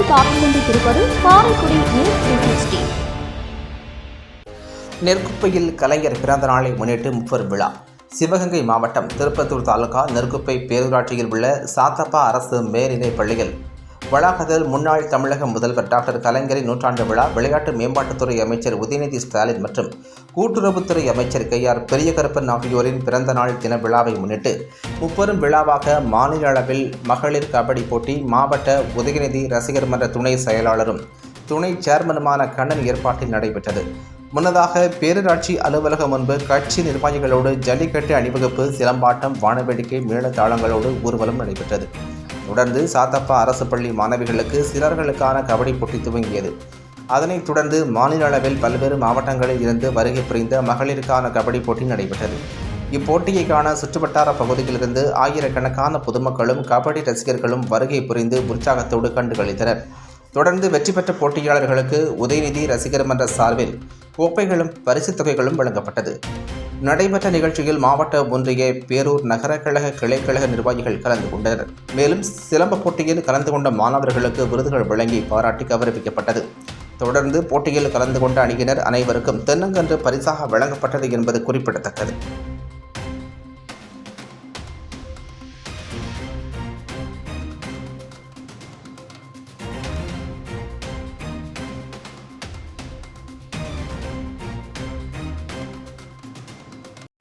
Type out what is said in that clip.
நீங்கள் பார்த்துக் கொண்டிருப்பது காரைக்குடி நியூஸ் த்ரீ நெற்குப்பையில் கலைஞர் பிறந்த நாளை முன்னிட்டு முப்பர் விழா. சிவகங்கை மாவட்டம் திருப்பத்தூர் தாலுகா நெற்குப்பை பேரூராட்சியில் உள்ள சாத்தப்பா அரசு மேல்நிலைப் பள்ளியில் வளாகத்தில் முன்னாள் தமிழக முதல்வர் டாக்டர் கலைஞரின் நூற்றாண்டு விழா விளையாட்டு மேம்பாட்டுத்துறை அமைச்சர் உதயநிதி ஸ்டாலின் மற்றும் கூட்டுறவுத்துறை அமைச்சர் கே ஆர் பெரியகருப்பன் ஆகியோரின் பிறந்த நாள் தின விழாவை முன்னிட்டு முப்பெரும் விழாவாக மாநில அளவில் மகளிர் கபடி போட்டி மாவட்ட உதயநிதி ரசிகர் மன்ற துணை செயலாளரும் துணை சேர்மனுமான கண்ணன் ஏற்பாட்டில் நடைபெற்றது. முன்னதாக பேரூராட்சி அலுவலகம் முன்பு கட்சி நிர்வாகிகளோடு ஜல்லிக்கட்டு அணிவகுப்பு சிலம்பாட்டம் வானவேடிக்கை மேளதாளங்களோடு ஊர்வலம் நடைபெற்றது. தொடர்ந்து சாத்தப்பா அரசு பள்ளி மாணவிகளுக்கு சிலர்களுக்கான கபடி போட்டி துவங்கியது. அதனைத் தொடர்ந்து மாநில அளவில் பல்வேறு மாவட்டங்களில் இருந்து வருகை புரிந்த மகளிருக்கான கபடி போட்டி நடைபெற்றது. இப்போட்டியை காண சுற்றுவட்டார பகுதியிலிருந்து ஆயிரக்கணக்கான பொதுமக்களும் கபடி ரசிகர்களும் வருகை புரிந்து உற்சாகத்தோடு கண்டுகளித்தனர். தொடர்ந்து வெற்றி பெற்ற போட்டியாளர்களுக்கு உதயநிதி ரசிகர் மன்ற சார்பில் கோப்பைகளும் பரிசுத் தொகைகளும் வழங்கப்பட்டது. நடைபெற்ற நிகழ்ச்சியில் மாவட்ட ஒன்றிய பேரூர் நகர கழக கிளைக்கழக நிர்வாகிகள் கலந்து கொண்டனர். மேலும் சிலம்ப போட்டியில் கலந்து கொண்ட மாணவர்களுக்கு விருதுகள் வழங்கி பாராட்டி கௌரவிக்கப்பட்டது. தொடர்ந்து போட்டியில் கலந்து கொண்ட அணியினர் அனைவருக்கும் தென்னங்கன்று பரிசாக வழங்கப்பட்டது என்பது குறிப்பிடத்தக்கது.